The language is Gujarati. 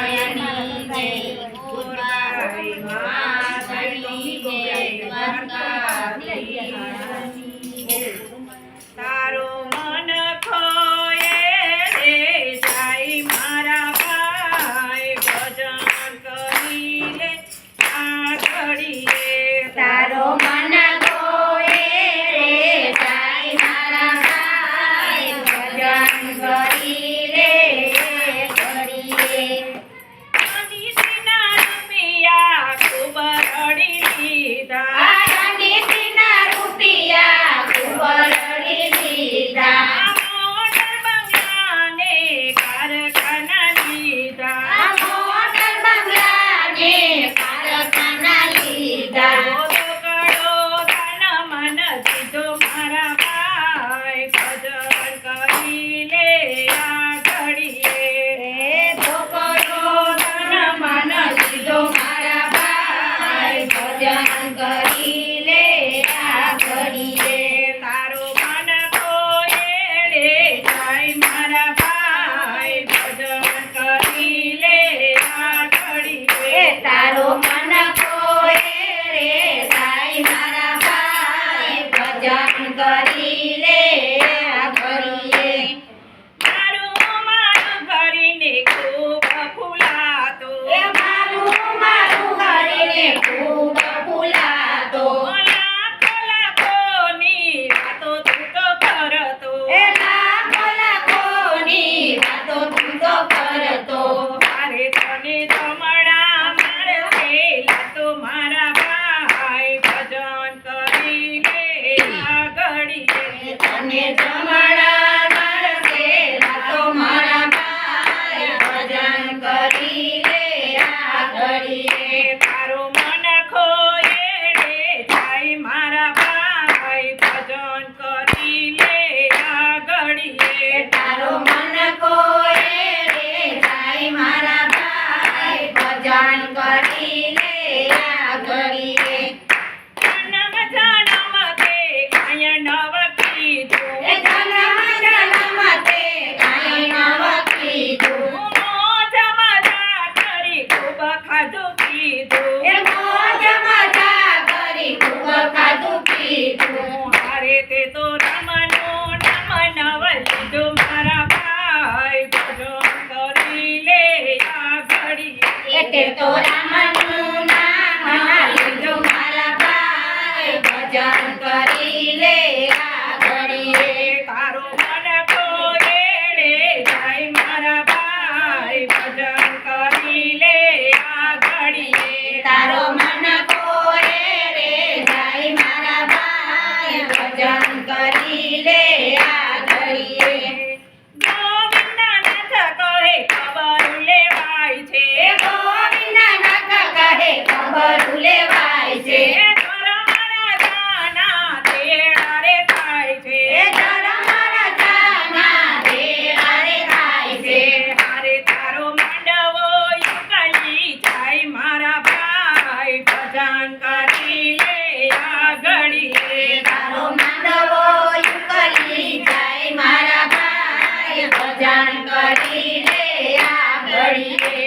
Amen. પડીએ તારો મન કોએ રે જાય મારા ભાઈ ભજન કરી લે આ ઘડીએ જન્મ જન્મ તે કાય નવ કીધું. એ જન્મ જન્મ તે કાય નવ કીધું. મોજ મજા કરી ખૂબ ખાધું કીધું એ મોજ મજા કરી ખૂબ ખાધું કીધું હારે તે તો 给多大 Happy